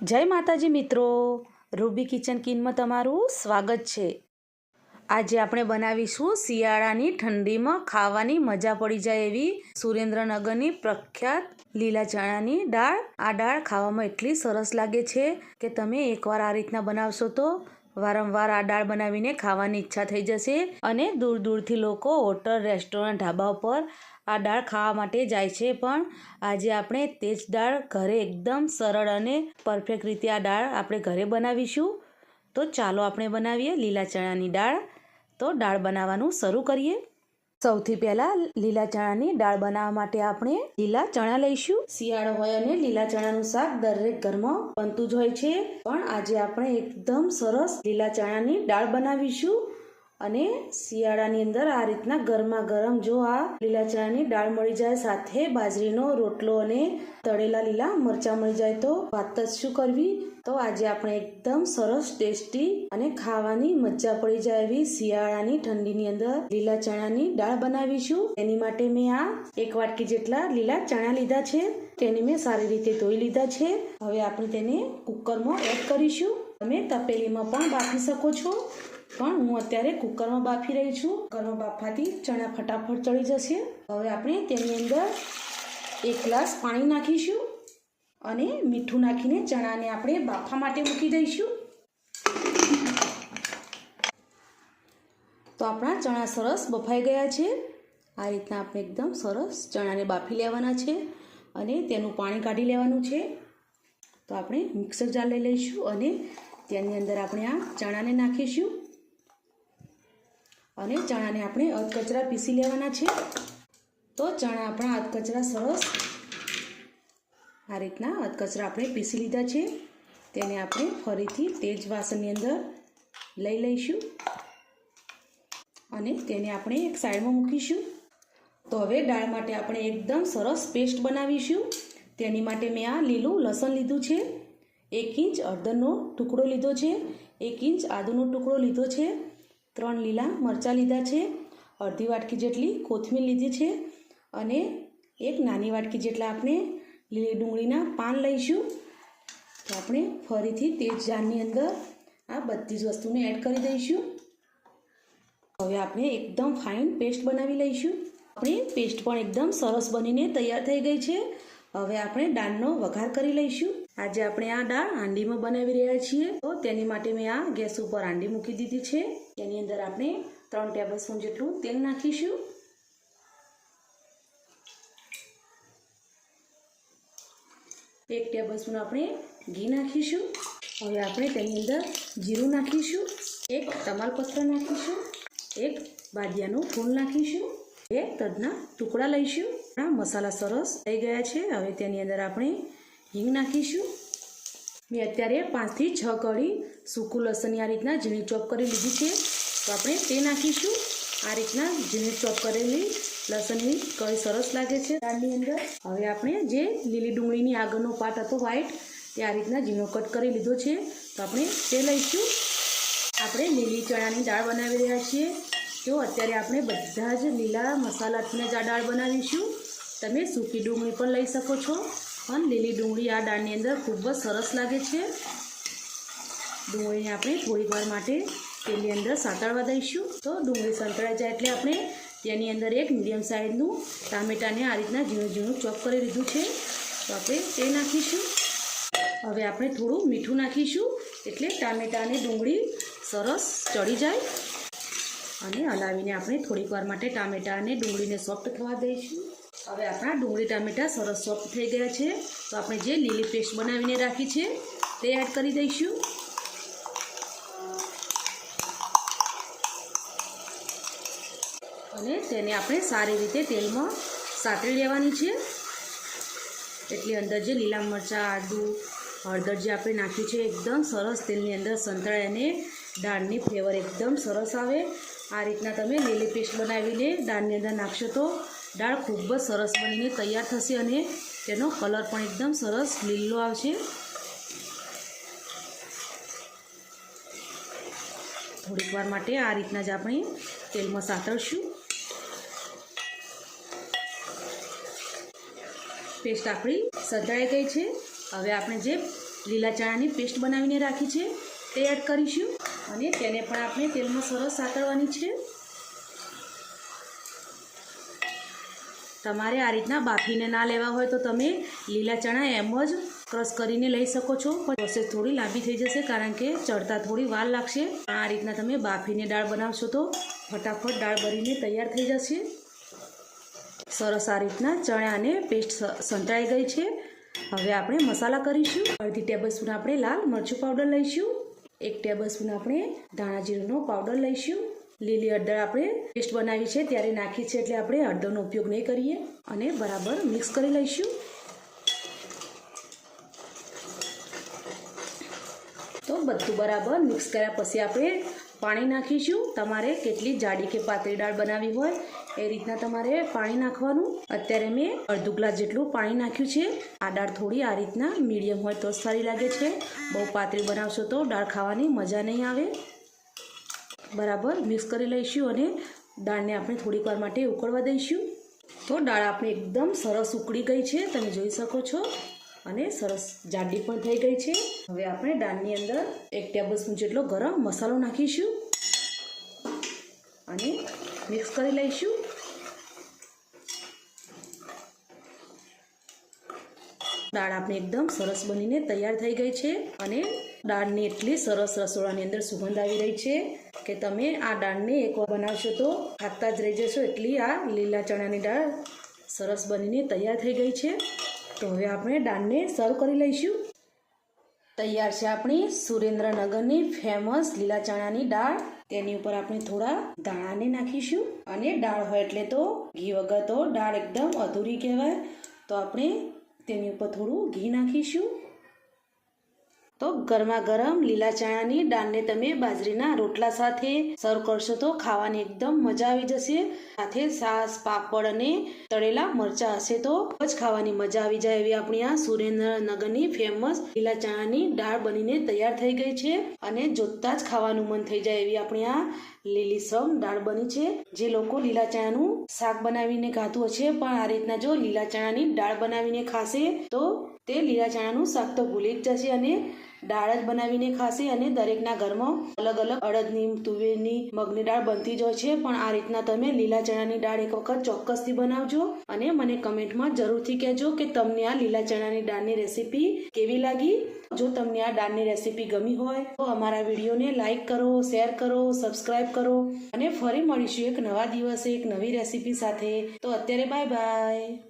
જય માતાજી મિત્રો. રૂબી કિચન કિનમાં તમારું સ્વાગત છે. આજે આપણે બનાવીશું શિયાળાની ઠંડીમાં ખાવાની મજા પડી જાય એવી સુરેન્દ્રનગરની પ્રખ્યાત લીલા ચણાની દાળ. આ દાળ ખાવામાં એટલી સરસ લાગે છે કે તમે એકવાર આ રીતના બનાવશો તો વારંવાર આ દાળ બનાવીને ખાવાની ઈચ્છા થઈ જશે અને દૂર દૂરથી લોકો હોટલ, રેસ્ટોરન્ટ ઢાબા ઉપર આ દાળ ખાવા માટે જાય છે, પણ આજે આપણે તે જ દાળ ઘરે એકદમ સરળ અને પરફેક્ટ રીતે આ દાળ આપણે ઘરે બનાવીશું. તો ચાલો આપણે બનાવીએ લીલા ચણાની દાળ. તો દાળ બનાવવાનું શરૂ કરીએ. સૌથી પહેલાં લીલા ચણાની દાળ બનાવવા માટે આપણે લીલા ચણા લઈશું. શિયાળો હોય અને લીલા ચણાનું શાક દરેક ઘરમાં બનતું જ હોય છે. પણ આજે આપણે એકદમ સરસ લીલા ચણાની દાળ બનાવીશું. અને શિયાળાની અંદર આ રીતના ગરમા ગરમ જો આ લીલા ચણાની દાળ મળી જાય, સાથે બાજરીનો રોટલો અને તળેલા લીલા મરચાં મળી જાય, તો વાત જ શું કરવી? તો આજે આપણે એકદમ સરસ ટેસ્ટી અને ખાવાની મજા પડી જાય એવી શિયાળાની ઠંડીની અંદર લીલા ચણાની દાળ બનાવીશું. એની માટે મેં આ એક વાટકી જેટલા લીલા ચણા લીધા છે. તેને મેં સારી રીતે ધોઈ લીધા છે. હવે આપણે તેને કુકરમાં એડ કરીશું. તમે તપેલીમાં પણ બાફી શકો છો. પણ હું અત્યારે કુકરમાં બાફી રહી છું. કુકરમાં બાફવાથી ચણા ફટાફટ ચડી જશે. હવે આપણે તેની અંદર એક ગ્લાસ પાણી નાખીશું અને મીઠું નાખીને ચણાને આપણે બાફવા માટે મૂકી દઈશું. તો આપણા ચણા સરસ બફાઈ ગયા છે. આ રીતના આપણે એકદમ સરસ ચણાને બાફી લેવાના છે અને તેનું પાણી કાઢી લેવાનું છે. તો આપણે મિક્સર જાર લઈ લઈશું અને તેની અંદર આપણે આ ચણાને નાખીશું. અને ચણાને આપણે અધકચરા પીસી લેવાના છે. તો ચણા આપણા અધકચરા સરસ આ રીતના અધકચરા આપણે પીસી લીધા છે. તેને આપણે ફરીથી તેજ વાસણની અંદર લઈ લઈશું. અને તેને આપણે એક સાઈડમાં મૂકીશું. તો હવે દાળ માટે આપણે એકદમ સરસ પેસ્ટ બનાવીશું. તેની માટે મેં આ લીલું લસણ લીધું છે. એક ઇંચ અડદરનો ટુકડો લીધો છે, એક ઇંચ આદુનો ટુકડો લીધો છે, ત્રણ લીલા મરચાં લીધા છે, અડધી વાટકી જેટલી કોથમીર લીધી છે અને એક નાની વાટકી જેટલા આપણે લીલી ડુંગળીના પાન લઈશું. તો આપણે ફરીથી તે જ જારની અંદર આ બધી જ વસ્તુને એડ કરી દઈશું. હવે આપણે એકદમ ફાઇન પેસ્ટ બનાવી લઈશું. આપણી પેસ્ટ પણ એકદમ સરસ બનીને તૈયાર થઈ ગઈ છે. હવે આપણે દાળનો વઘાર કરી લઈશું. આજે આપણે આ દાળ હાંડીમાં બનાવી રહ્યા છીએ. તો તેની માટે મેં આ ગેસ ઉપર હાંડી મૂકી દીધી છે. તેની અંદર આપણે ત્રણ ટેબલ જેટલું તેલ નાખીશું. એક ટેબલ સ્પૂન આપણે ઘી નાખીશું. હવે આપણે તેની અંદર જીરું નાખીશું. એક તમાલપત્ર નાખીશું. એક બાદિયાનું ફૂલ નાખીશું. બે તજના ટુકડા લઈશું. આ મસાલા સરસ થઈ ગયા છે. હવે તેની અંદર આપણે હિંગ નાખીશું. મેં અત્યારે પાંચથી છ કળી સૂકું લસણની આ રીતના ઝીણી ચોપ કરી લીધી છે. તો આપણે તે નાખીશું. આ રીતના ઝીણી ચોપ કરેલી લસણની કળી સરસ લાગે છે. દાળની અંદર હવે આપણે જે લીલી ડુંગળીની આગળનો પાટ હતો વ્હાઈટ તે આ રીતના ઝીણો કટ કરી લીધો છે. તો આપણે તે લઈશું. આપણે લીલી ચણાની દાળ બનાવી રહ્યા છીએ. તો અત્યારે આપણે બધા જ લીલા મસાલાથી જ આ દાળ બનાવીશું. તમે સૂકી ડુંગળી પણ લઈ શકો છો. પણ લીલી ડુંગળી આ દાળની અંદર ખૂબ જ સરસ લાગે છે. ડુંગળીને આપણે થોડીક વાર માટે તેલની અંદર સાંતળવા દઈશું. તો ડુંગળી સંતળાઈ જાય એટલે આપણે તેની અંદર એક મીડિયમ સાઇઝનું ટામેટાને આ રીતના ઝીણું ઝીણું ચોપ કરી લીધું છે. તો આપણે તે નાખીશું. હવે આપણે થોડું મીઠું નાખીશું એટલે ટામેટાને ડુંગળી સરસ ચડી જાય. અને હલાવીને આપણે થોડીક વાર માટે ટામેટા અને ડુંગળીને સોફ્ટ થવા દઈશું. હવે આપણા ડુંગળી ટામેટા સરસ સોફ્ટ થઈ ગયા છે. તો આપણે જે લીલી પેસ્ટ બનાવીને રાખી છે, તે એડ કરી દઈશું. અને તેને આપણે સારી રીતે તેલમાં સાતળી લેવાની છે. એટલે અંદર જે લીલા મરચાં, આદું, હળદર જે આપણે નાખ્યું છે, એકદમ સરસ તેલની અંદર સંતળાય અને દાળની ફ્લેવર એકદમ સરસ આવે. આ રીતના તમે લીલી પેસ્ટ બનાવીને દાળની અંદર નાખશો તો દાળ ખૂબ જ સરસ બનીને તૈયાર થશે અને તેનો કલર પણ એકદમ સરસ લીલો આવશે. થોડીક વાર માટે આ રીતના જ આપણે તેલમાં સાતળશું. પેસ્ટ આપણી સજાઈ ગઈ છે. હવે આપણે જે લીલા ચણાની પેસ્ટ બનાવીને રાખી છે તે એડ કરીશું અને તેને પણ આપણે તેલમાં સરસ સાતળવાની છે. તમારે આ રીતના બાફીને ના લેવા હોય તો તમે લીલા ચણા એમ જ ક્રશ કરીને લઈ શકો છો. પણ પ્રોસેસ થોડી લાંબી થઈ જશે કારણ કે ચડતા થોડી વાર લાગશે. આ રીતના તમે બાફીને દાળ બનાવશો તો ફટાફટ દાળ બનીને તૈયાર થઈ જશે. સરસ આ રીતના ચણાને પેસ્ટ સંતળાઈ ગઈ છે. હવે આપણે મસાલા કરીશું. અડધી ટેબલ સ્પૂન આપણે લાલ મરચું પાવડર લઈશું. એક ટેબલ સ્પૂન આપણે ધાણા જીરુંનો પાવડર લઈશું. લીલી હળદર આપણે પેસ્ટ બનાવી છે, ત્યારે નાખી છે એટલે આપણે હળદરનો ઉપયોગ નહીં કરીએ અને બરાબર મિક્સ કરી લઈશું. તો બધું બરાબર મિક્સ કર્યા પછી આપણે પાણી નાખીશું. તમારે કેટલી જાડી કે પાતળી દાળ બનાવવી હોય એ રીતના તમારે પાણી નાખવાનું. અત્યારે મેં અડધું ગ્લાસ જેટલું પાણી નાખ્યું છે. આ દાળ થોડી આ રીતના મીડિયમ હોય તો સારી લાગે છે. બહુ પાતળી બનાવશો તો દાળ ખાવાની મજા નહીં આવે. બરાબર મિક્સ કરી લઈશું અને દાળને આપણે થોડીક વાર માટે ઉકળવા દઈશું. તો દાળ આપણે એકદમ સરસ ઉકળી ગઈ છે, તમે જોઈ શકો છો. અને સરસ જાડી પણ થઈ ગઈ છે. હવે આપણે દાળની અંદર એક ટેબલ સ્પૂન જેટલો ગરમ મસાલો નાખીશું અને મિક્સ કરી લઈશું. દાળ આપણી એકદમ સરસ બનીને તૈયાર થઈ ગઈ છે અને દાળની એટલી સરસ રસોડાની અંદર સુગંધ આવી રહી છે કે તમે આ દાળને એકવાર બનાવશો તો ખાતા જ રહી જશો. એટલી આ લીલા ચણાની દાળ સરસ બનીને તૈયાર થઈ ગઈ છે. તો હવે આપણે દાળને સર્વ કરી લઈશું. તૈયાર છે આપણી સુરેન્દ્રનગરની ફેમસ લીલા ચણાની દાળ. તેની ઉપર આપણે થોડા દાણાને નાખીશું. અને દાળ હોય એટલે તો ઘી વગર તો દાળ એકદમ અધૂરી કહેવાય. તો આપણે તેની ઉપર થોડું ઘી નાખીશું. તો ગરમા ગરમ લીલા ચણાની દાળને તમે બાજરીના રોટલા સાથે સર્વ કરશો તો ખાવાની એકદમ મજા આવી જશે. સાથે સાસ, પાપડ અને તળેલા મરચાં હશે તો જ ખાવાની મજા આવી જાય એવી આપણી આ સુરેન્દ્રનગરની ફેમસ લીલા ચણાની દાળ બનીને તૈયાર થઈ ગઈ છે અને જોતા જ ખાવાનું મન થઈ જાય એવી આપણી આ લીલીસમ દાળ બની છે. જે લોકો લીલા ચણાનું શાક બનાવીને ખાતું હશે પણ આ રીતના જો લીલા ચણાની દાળ બનાવીને ખાશે તો તે લીલા ચણાનું શાક તો ભૂલી જ જશે અને દાળ જ બનાવીને ખાશે અને દરેકના ઘરમાં અલગ અલગ અડદની, તુવેરની, મગની દાળ બનતી જ હોય છે. પણ આ રીતના તમે લીલા ચણાની દાળ એક વખત ચોક્કસથી બનાવજો અને મને કમેન્ટમાં જરૂરથી કહેજો કે તમને આ લીલા ચણાની દાળની રેસીપી કેવી લાગી. જો તમને આ દાળની રેસીપી ગમી હોય તો અમારા વિડીયોને લાઇક કરો, શેર કરો, સબસ્ક્રાઇબ કરો અને ફરી મળીશું એક નવા દિવસે એક નવી રેસીપી સાથે. તો અત્યારે બાય બાય.